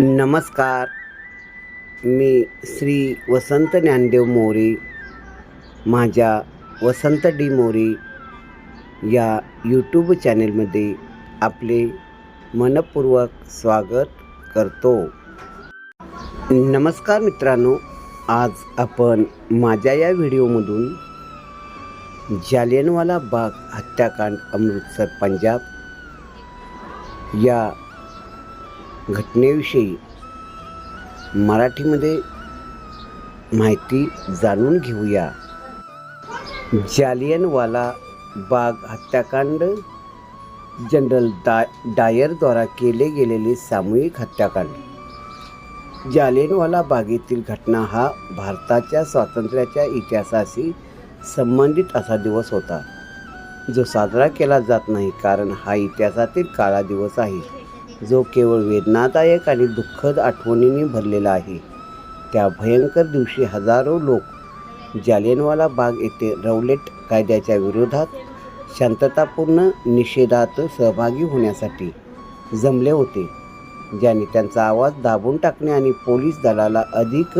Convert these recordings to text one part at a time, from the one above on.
नमस्कार. मी श्री वसंत ज्ञानदेव मोरे माझ्या वसंत डी मोरे या यूट्यूब चॅनेलमध्ये आपले मनपूर्वक स्वागत करतो. नमस्कार मित्रांनो आज आपण माझ्या या व्हिडिओमधून जालियनवाला बाग हत्याकांड अमृतसर पंजाब या घटनेविषयी मराठीमध्ये माहिती जाणून घेऊया. जालियनवाला बाग हत्याकांड जनरल डा डायरद्वारा केले गेलेले सामूहिक हत्याकांड. जालियनवाला बागेतील घटना हा भारताच्या स्वातंत्र्याच्या इतिहासाशी संबंधित असा दिवस होता जो साजरा केला जात नाही कारण हा इतिहासातील काळा दिवस आहे. जो केवळ वेदनादायक आणि दुःखद आठवणींनी भरलेला आहे. त्या भयंकर दिवशी हजारो लोक जालियनवाला बाग येथे रौलेट कायद्याच्या विरोधात शांततापूर्ण निषेधात सहभागी होण्यासाठी जमले होते ज्याने त्यांचा आवाज दाबून टाकणे आणि पोलीस दलाला अधिक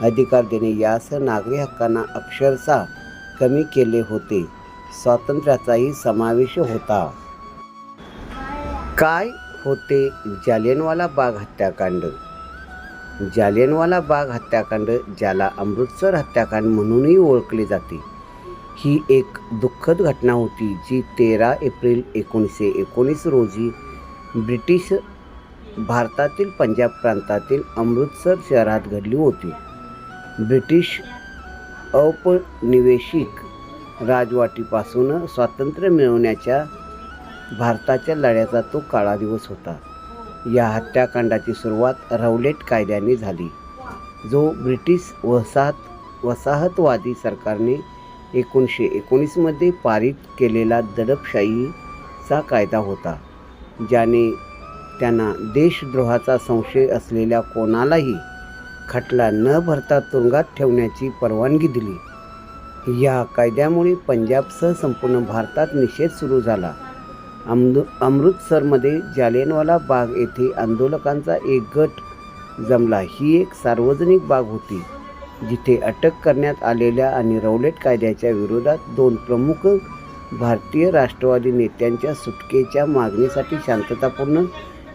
अधिकार देणे यासह नागरी हक्कांना अक्षरशः कमी केले होते. स्वातंत्र्याचाही समावेश होता. काय होते जालियनवाला बाग हत्याकांड. जालियनवाला बाग हत्याकांड ज्याला अमृतसर हत्याकांड म्हणूनही ओळखले जाते ही एक दुःखद घटना होती जी तेरा एप्रिल एकोणीसशे एकोणीस रोजी ब्रिटिश भारतातील पंजाब प्रांतातील अमृतसर शहरात घडली होती. ब्रिटिश औपनिवेशिक राजवाटीपासून स्वातंत्र्य मिळवण्याच्या भारताच्या लढ्याचा तो काळा दिवस होता. या हत्याकांडाची सुरुवात रौलेट कायद्याने झाली. जो ब्रिटिश वसाहत वसाहतवादी सरकारने एकोणीसशे एकोणीसमध्ये पारित केलेला दडपशाहीचा कायदा होता ज्याने त्यांना देशद्रोहाचा संशय असलेल्या कोणालाही खटला न भरता तुरुंगात ठेवण्याची परवानगी दिली. या कायद्यामुळे पंजाबसह संपूर्ण भारतात निषेध सुरू झाला. अमृ अमृतसरमध्ये जालियनवाला बाग येथे आंदोलकांचा एक गट जमला. ही एक सार्वजनिक बाग होती जिथे अटक करण्यात आलेल्या आणि रौलेट कायद्याच्या विरोधात दोन प्रमुख भारतीय राष्ट्रवादी नेत्यांच्या सुटकेच्या मागणीसाठी शांततापूर्ण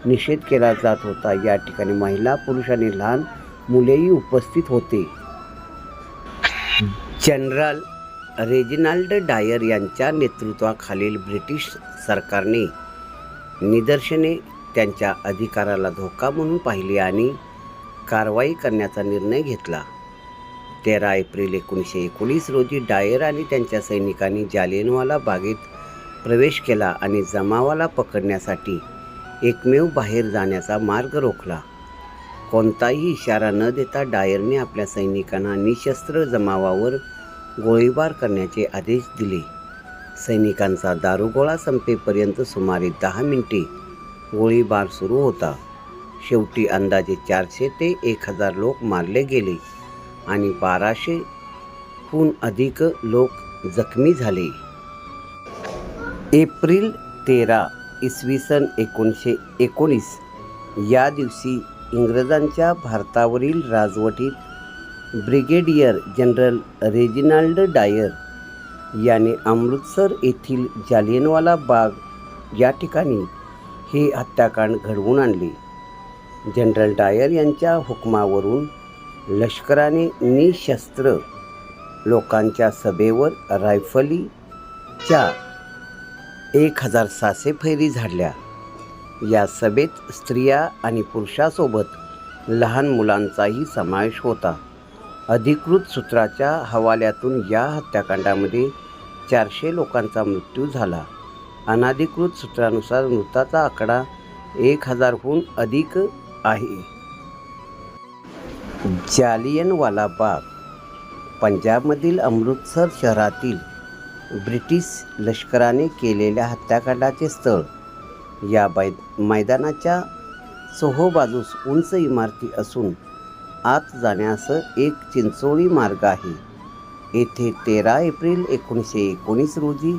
निषेध केला जात होता. या ठिकाणी महिला पुरुष आणि लहान मुलेही उपस्थित होते. जनरल रेजिनाल्ड डायर यांच्या नेतृत्वाखालील ब्रिटिश सरकारने निदर्शने त्यांच्या अधिकाराला धोका म्हणून पाहिली आणि कारवाई करण्याचा निर्णय घेतला. तेरा एप्रिल एकोणीसशे एकोणीस रोजी डायर आणि त्यांच्या सैनिकांनी जालियनवाला बागेत प्रवेश केला आणि जमावाला पकडण्यासाठी एकमेव बाहेर जाण्याचा मार्ग रोखला. कोणताही इशारा न देता डायरने आपल्या सैनिकांना निशस्त्र जमावावर गोळीबार करण्याचे आदेश दिले. सैनिकांचा दारुगोळा संपेपर्यंत सुमारे दहा मिनिटे गोळीबार सुरू होता. शेवटी अंदाजे चारशे ते एक हजार लोक मारले गेले आणि बाराशेहून अधिक लोक जखमी झाले. एप्रिल तेरा इसवी सन एकोणीसशे एकोणीस या दिवशी इंग्रजांच्या भारतावरील राजवटीत ब्रिगेडियर जनरल रेजिनाल्ड डायर याने अमृतसर येथील जालियनवाला बाग या ठिकाणी हे हत्याकांड घडवून आणले. जनरल डायर यांच्या हुकमावरून लष्कराने निशस्त्र लोकांच्या सभेवर रायफलीच्या एक हजार सहाशे फैरी झाडल्या. या सभेत स्त्रिया आणि पुरुषासोबत लहान मुलांचाही समावेश होता. अधिकृत सूत्राच्या हवाल्यातून या हत्याकांडामध्ये चारशे लोकांचा मृत्यू झाला. अनाधिकृत सूत्रानुसार मृताचा आकडा एक हजारहून अधिक आहे. जालियनवाला बाग पंजाबमधील अमृतसर शहरातील ब्रिटिश लष्कराने केलेल्या हत्याकांडाचे स्थळ या बै मैदानाच्या चोहोबाजूस उंच इमारती असून आत जाण्यास एक चिंचोळी मार्ग आहे. येथे तेरा एप्रिल एकोणीसशे एकोणीस रोजी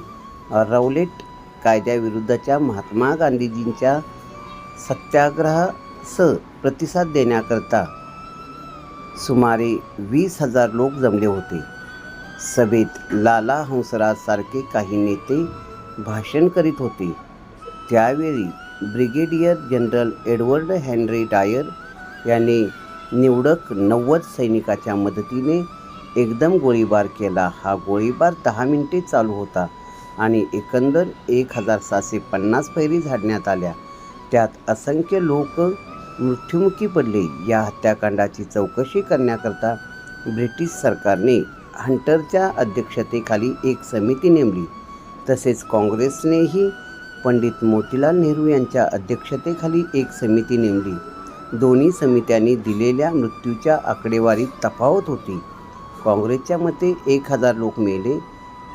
रौलेट कायद्याविरुद्धच्या महात्मा गांधीजींच्या सत्याग्रहास प्रतिसाद देण्याकरता सुमारे वीस हजार लोक जमले होते. सभेत लाला हंसराजसारखे काही नेते भाषण करीत होते. त्यावेळी brigadier general Edward Henry Dyer याने निवडक नव्वद सैनिकाच्या मदतीने एकदम गोळीबार केला. हा गोळीबार दहा मिनिटे चालू होता आणि एकंदर एक हजार सातशे पन्नास फैरी झाडण्यात आल्या. त्यात असंख्य लोक मृत्युमुखी पडले. या हत्याकांडाची चौकशी करण्याकरता ब्रिटिश सरकारने हंटरच्या अध्यक्षतेखाली एक समिती नेमली. तसेच काँग्रेसनेही पंडित मोतीलाल नेहरू यांच्या अध्यक्षतेखाली एक समिती नेमली. दोन्ही समित्यांनी दिलेल्या मृत्यूच्या आकडेवारीत तफावत होती. काँग्रेसच्या मते एक हजार लोक मेले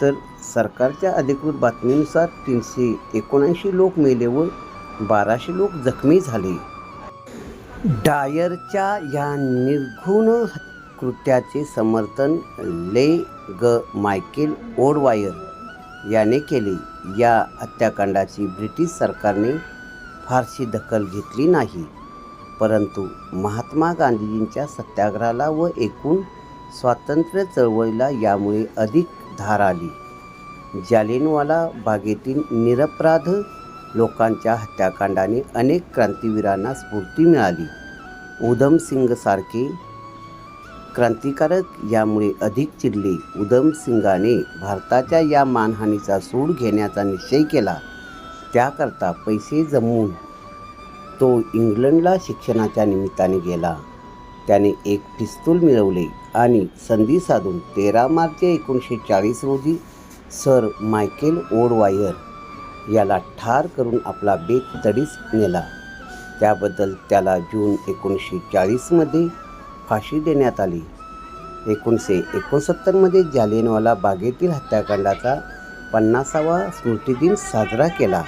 तर सरकारच्या अधिकृत बातमीनुसार तीनशे एकोणऐंशी लोक मेले व बाराशे लोक जखमी झाले. डायरच्या या निर्घुण कृत्याचे समर्थन ले ग मायकेल ओडवायर याने केले. या हत्याकांडाची ब्रिटिश सरकारने फारशी दखल घेतली नाही. परंतु महात्मा गांधीजींच्या सत्याग्रहाला व एकूण स्वातंत्र्य चळवळीला यामुळे अधिक धार आली. जालिनवाला बागेतील निरपराध लोकांच्या हत्याकांडाने अनेक क्रांतिवीरांना स्फूर्ती मिळाली. उधमसिंगसारखे क्रांतिकारक यामुळे अधिक चिडले. उधमसिंगाने भारताच्या या मानहानीचा सूड घेण्याचा निश्चय केला. त्याकरता पैसे जमवून तो इंग्लंडला शिक्षणाच्या निमित्ताने गेला. त्याने एक पिस्तूल मिळवले आणि संधी साधून तेरा मार्च एकोणीसशे चाळीस रोजी सर मायकेल ओडवायर याला ठार करून आपला बेत तडीस नेला. त्याबद्दल त्याला जून एकोणीसशे चाळीसमध्ये फाशी देण्यात आली. एकोणीसशे एकोणसत्तरमध्ये जालियनवाला बागेतील हत्याकांडाचा पन्नासावा स्मृतिदिन साजरा केला.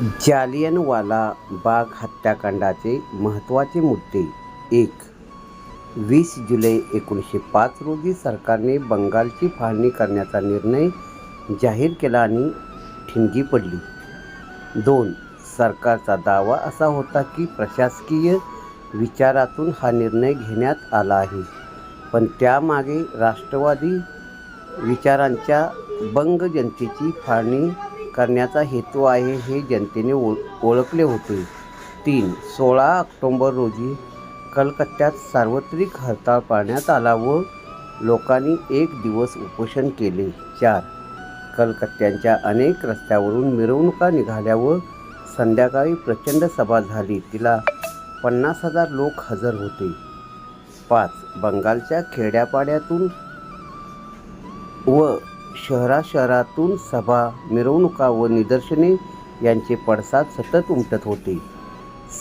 जालियनवाला बाग हत्याकांडाचे महत्त्वाचे मुद्दे. एक वीस जुलै एकोणीसशे पाच रोजी सरकारने बंगालची फाळणी करण्याचा निर्णय जाहीर केला आणि ठिणगी पडली. दोन सरकारचा दावा असा होता की प्रशासकीय विचारातून हा निर्णय घेण्यात आला आहे. पण त्यामागे राष्ट्रवादी विचारांच्या बंग जनतेची फाळणी करण्याचा हेतू आहे हे जनतेने ओ ओळखले होते. तीन सोळा ऑक्टोंबर रोजी कलकत्त्यात सार्वत्रिक हरताळ पाळण्यात आला व लोकांनी एक दिवस उपोषण केले. चार कलकत्त्यांच्या अनेक रस्त्यावरून मिरवणुका निघाल्या व संध्याकाळी प्रचंड सभा झाली. तिला पन्नास हजार लोक हजर होते. पाच बंगालच्या खेड्यापाड्यातून व शहरा शहरातून सभा मिरवणुका व निदर्शने यांचे पडसाद सतत उमटत होते.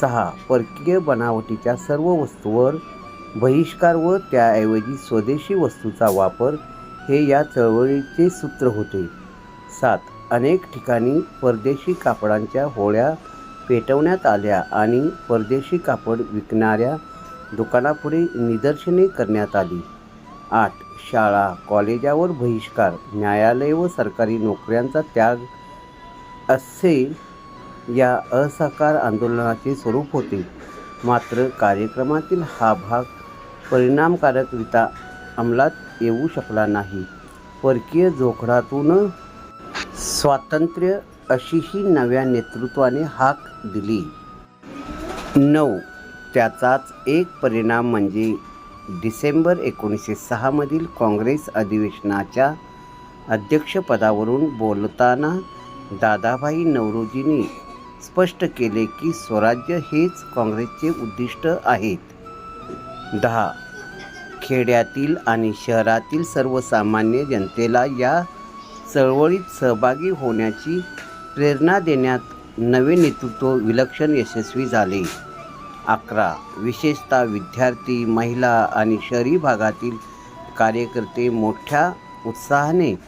सहा परकीय बनावटीच्या सर्व वस्तूवर बहिष्कार व त्याऐवजी स्वदेशी वस्तूचा वापर हे या चळवळीचे सूत्र होते. सात अनेक ठिकाणी परदेशी कापडांच्या होळ्या पेटवण्यात आल्या आणि परदेशी कापड विकणाऱ्या दुकानापुढे निदर्शने करण्यात आली. आठ शाळा कॉलेजावर बहिष्कार न्यायालय व सरकारी नोकऱ्यांचा त्याग असे या असहकार आंदोलनाचे स्वरूप होते. मात्र कार्यक्रमातील हा भाग परिणामकारकरित्या अंमलात येऊ शकला नाही. परकीय जोखडातून स्वातंत्र्य अशीही नव्या नेतृत्वाने हाक दिली. नऊ. त्याचाच एक परिणाम म्हणजे डिसेंबर एकोणीसशे सहामधील काँग्रेस अधिवेशनाच्या अध्यक्षपदावरून बोलताना दादाभाई नवरोजींनी स्पष्ट केले की स्वराज्य हेच काँग्रेसचे उद्दिष्ट आहेत. दहा. खेड्यातील आणि शहरातील सर्वसामान्य जनतेला या चळवळीत सहभागी होण्याची प्रेरणा देण्यात नवे नेतृत्व विलक्षण यशस्वी झाले. अकरा. विशेषतः विद्यार्थी महिला आणि शहरी भागातील कार्यकर्ते मोठ्या उत्साहाने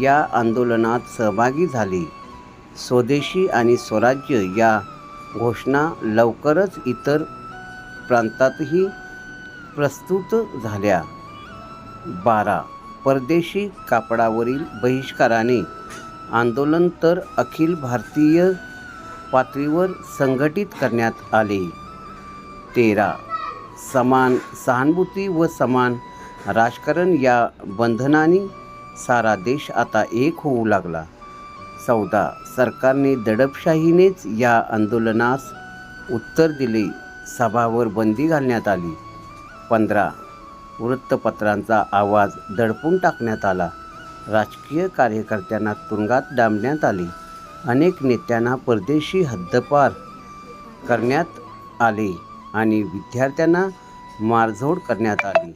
या आंदोलनात सहभागी झाले. स्वदेशी आणि स्वराज्य या घोषणा लवकरच इतर प्रांतातही प्रस्तुत झाल्या. बारा. परदेशी कापडावरील बहिष्काराने आंदोलन तर अखिल भारतीय पातळीवर संघटित करण्यात आले. तेरा. समान सहानुभूती व समान राजकारण या बंधनाने सारा देश आता एक होऊ लागला. चौदा. सरकारने दडपशाहीनेच या आंदोलनास उत्तर दिले. सभावर बंदी घालण्यात आली. पंधरा. वृत्तपत्रांचा आवाज दडपून टाकण्यात आला. राजकीय कार्यकर्त्यांना तुरुंगात डांबण्यात आले. अनेक नेत्यांना परदेशी हद्दपार करण्यात आले. आणि विद्यार्थ्यांना मारझोड करण्यात आली.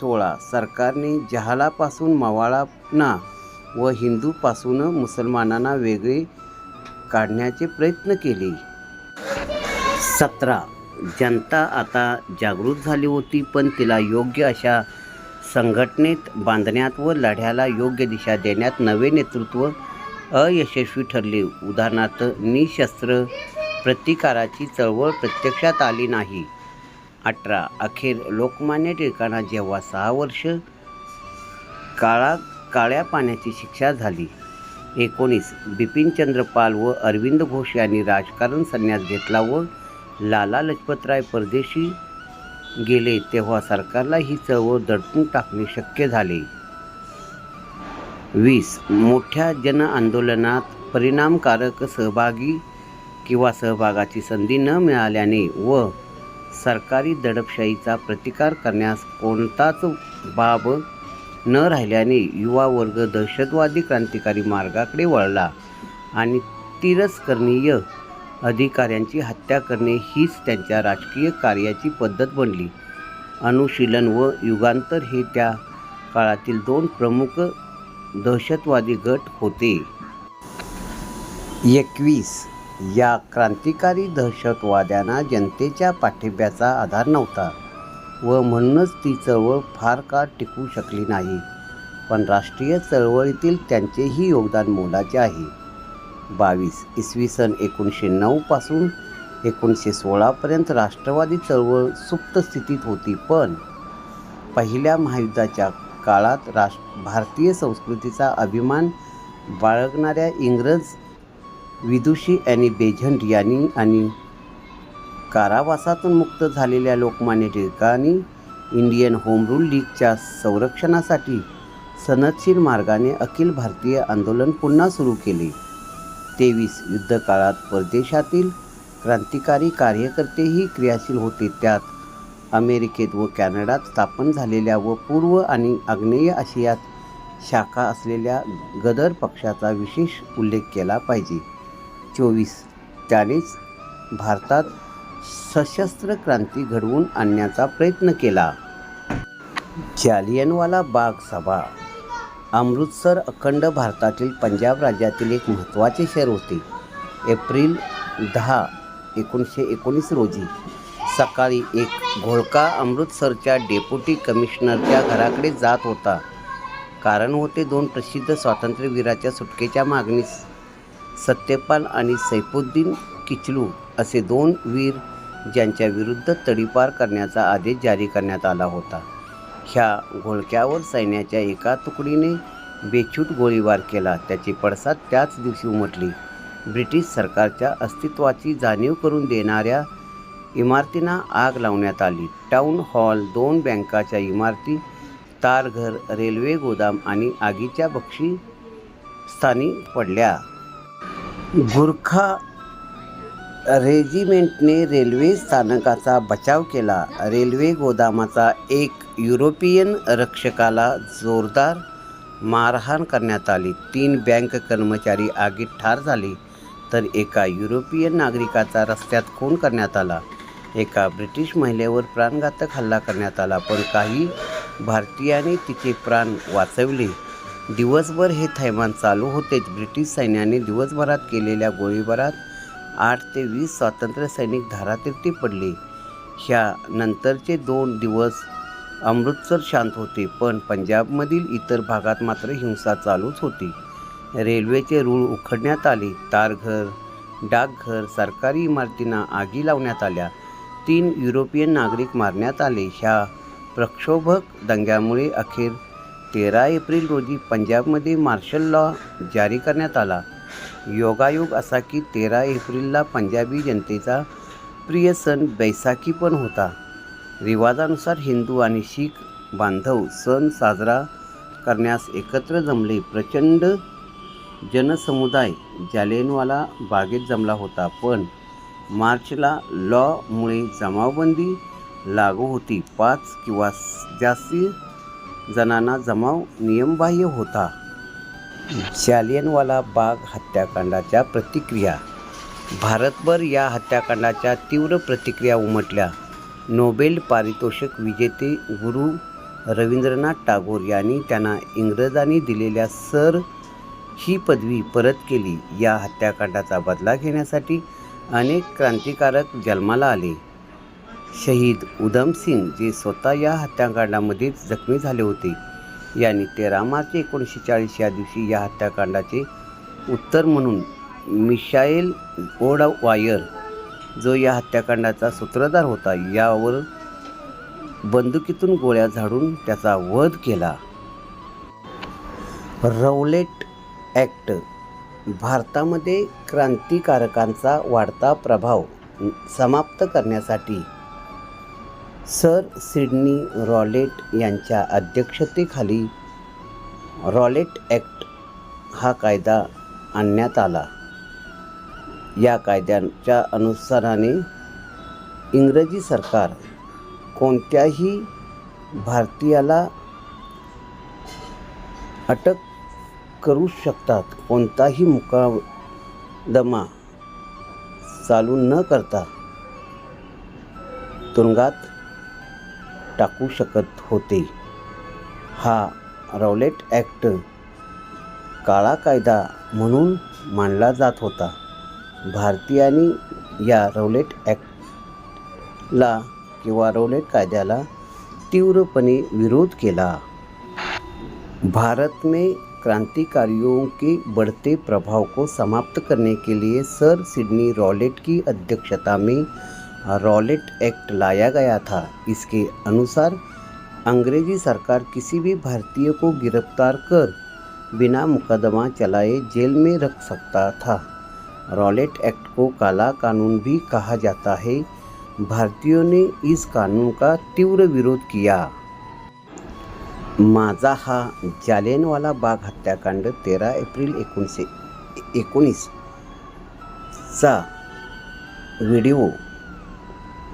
सोळा. सरकारने जहालापासून मवाळांना व हिंदूपासून मुसलमानांना वेगळे काढण्याचे प्रयत्न केले. सतरा. जनता आता जागृत झाली होती पण तिला योग्य अशा संघटनेत बांधण्यात व लढ्याला योग्य दिशा देण्यात नवे नेतृत्व अयशस्वी ठरले. उदाहरणार्थ निशस्त्र प्रतिकाराची चळवळ प्रत्यक्षात आली नाही. अठरा. अखेर लोकमान्य टिळकांना जेव्हा सहा वर्ष काळा काळ्या पाण्याची शिक्षा झाली. एकोणीस. बिपिनचंद्र पाल व अरविंद घोष यांनी राजकारण संन्यास घेतला व लाला लजपतराय परदेशी गेले तेव्हा सरकारला ही चळवळ दडपून टाकणे शक्य झाले. वीस. मोठ्या जन आंदोलनात परिणामकारक सहभागी किंवा सहभागाची संधी न मिळाल्याने व सरकारी दडपशाहीचा प्रतिकार करण्यास कोणताच बाब न राहिल्याने युवा वर्ग दहशतवादी क्रांतिकारी मार्गाकडे वळला आणि तिरस्करणीय अधिकाऱ्यांची हत्या करणे हीच त्यांच्या राजकीय कार्याची पद्धत बनली. अनुशीलन व युगांतर हे त्या काळातील दोन प्रमुख दहशतवादी गट होते. एकवीस या क्रांतिकारी दहशतवाद्यांना जनतेच्या पाठिंब्याचा आधार नव्हता व म्हणूनच ती चळवळ फार काळ टिकू शकली नाही. पण राष्ट्रीय चळवळीतील त्यांचेही योगदान मोलाचे आहे. बावीस इसवी सन एकोणीसशे नऊपासून एकोणीसशे सोळापर्यंत राष्ट्रवादी चळवळ सुप्त स्थितीत होती. पण पहिल्या महायुद्धाच्या काळात राष्ट्र भारतीय संस्कृतीचा अभिमान बाळगणाऱ्या इंग्रज विदुषी आणि बेझंट यांनी आणि कारावासातून मुक्त झालेल्या लोकमान्य टिळकांनी इंडियन होम रूल लीगच्या संरक्षणासाठी सनदशीर मार्गाने अखिल भारतीय आंदोलन पुन्हा सुरू केले. तेवीस युद्धकाळात परदेशातील क्रांतिकारी कार्यकर्तेही क्रियाशील होते. त्यात अमेरिकेत व कॅनडात स्थापन झालेल्या व पूर्व आणि आग्नेय आशियात शाखा असलेल्या गदर पक्षाचा विशेष उल्लेख केला पाहिजे. चोवीस त्यानेच भारतात सशस्त्र क्रांती घडवून आणण्याचा प्रयत्न केला. जालियनवाला बाग सभा. अमृतसर अखंड भारतातील पंजाब राज्यातील एक महत्त्वाचे शहर होते. एप्रिल दहा एकोणीसशे एकोणीस रोजी सकाळी एक घोळका अमृतसरच्या डेप्युटी कमिशनरच्या घराकडे जात होता. कारण होते दोन प्रसिद्ध स्वातंत्र्यवीराच्या सुटकेच्या मागणीस. सत्यपाल आणि सैफुद्दीन किचलू असे दोन वीर ज्यांच्या विरुद्ध तडीपार करण्याचा आदेश जारी करण्यात आला होता. ह्या घोळक्यावर सैन्याच्या एका तुकडीने बेछूट गोळीबार केला. त्याची पडसाद त्याच दिवशी उमटली. ब्रिटिश सरकारच्या अस्तित्वाची जाणीव करून देणाऱ्या इमारतींना आग लावण्यात आली. टाऊन हॉल दोन बँकाच्या इमारती तारघर रेल्वे गोदाम आणि आगीच्या बक्षी स्थानी पडल्या. गुरखा रेजिमेंटने रेल्वे स्थानकाचा बचाव केला. रेल्वे गोदामाचा एक युरोपियन रक्षकाला जोरदार मारहाण करण्यात आली. तीन बँक कर्मचारी आगीत ठार झाले तर एका युरोपियन नागरिकाचा रस्त्यात खून करण्यात आला. एका ब्रिटिश महिलेवर प्राणघातक हल्ला करण्यात आला पण काही भारतीयांनी तिचे प्राण वाचवले. दिवसभर हे थैमान चालू होतेच ब्रिटिश सैन्याने दिवसभरात केलेल्या गोळीबारात आठ ते वीस स्वातंत्र्य सैनिक धारातीर्थी पडले. ह्या नंतरचे दोन दिवस अमृतसर शांत होते पण पंजाबमधील इतर भागात मात्र हिंसा चालूच होती. रेल्वेचे रूळ उखडण्यात आले. तारघर डाकघर सरकारी इमारतींना आगी लावण्यात आल्या. तीन युरोपियन नागरिक मारण्यात आले. ह्या प्रक्षोभक दंग्यामुळे अखेर तेरा एप्रिल रोजी पंजाबमध्ये मार्शल लॉ जारी करण्यात आला. योगायोग असा की तेरा एप्रिलला पंजाबी जनतेचा प्रिय सण बैसाखी पण होता. रिवाजानुसार हिंदू आणि शीख बांधव सण साजरा करण्यास एकत्र जमले. प्रचंड जनसमुदाय जालेनवाला बागेत जमला होता पण मार्चला लॉमुळे जमावबंदी लागू होती. पाच किंवा जास्ती जणांना जमाव नियमबाह्य होता. शालियनवाला बाग हत्याकांडाच्या प्रतिक्रिया. भारतभर या हत्याकांडाच्या तीव्र प्रतिक्रिया उमटल्या. नोबेल पारितोषिक विजेते गुरु रवींद्रनाथ टागोर यांनी त्यांना इंग्रजांनी दिलेल्या सर ही पदवी परत केली. या हत्याकांडाचा बदला घेण्यासाठी अनेक क्रांतिकारक जन्माला आले. शहीद उधम सिंग जे स्वतः या हत्याकांडामध्येच जखमी झाले होते. यांनी तेरा मार्च एकोणीसशे चाळीस या दिवशी या हत्याकांडाचे उत्तर म्हणून मिशाईल गोड ओडवायर जो या हत्याकांडाचा सूत्रधार होता यावर बंदुकीतून गोळ्या झाडून त्याचा वध केला. रौलेट ॲक्ट भारतामध्ये क्रांतिकारकांचा वाढता प्रभाव समाप्त करण्यासाठी सर सिडनी रॉलेट यांच्या अध्यक्षतेखाली रॉलेट ॲक्ट हा कायदा आणण्यात आला. या कायद्याच्या अनुसाराने इंग्रजी सरकार कोणत्याही भारतीयाला अटक करू शकतात कोणताही मुकादमा चालू न करता तुरुंगात टाकू शकत होते. हा रौलेट ॲक्ट काळा कायदा म्हणून मानला जात होता. भारतीयांनी या रौलेट ॲक्टला किंवा रौलेट कायद्याला तीव्रपणे विरोध केला. भारत में क्रांतिकारियों के बढ़ते प्रभाव को समाप्त करने के लिए सर सिडनी रॉलेट की अध्यक्षता में रॉलेट एक्ट लाया गया था। इसके अनुसार अंग्रेज़ी सरकार किसी भी भारतीय को गिरफ़्तार कर बिना मुकदमा चलाए जेल में रख सकता था। रॉलेट एक्ट को काला कानून भी कहा जाता है। भारतीयों ने इस कानून का तीव्र विरोध किया। माझा हा जालियनवाला बाग हत्याकांड तेरा एप्रिल एकोणीसशे एकोणीसचा व्हिडिओ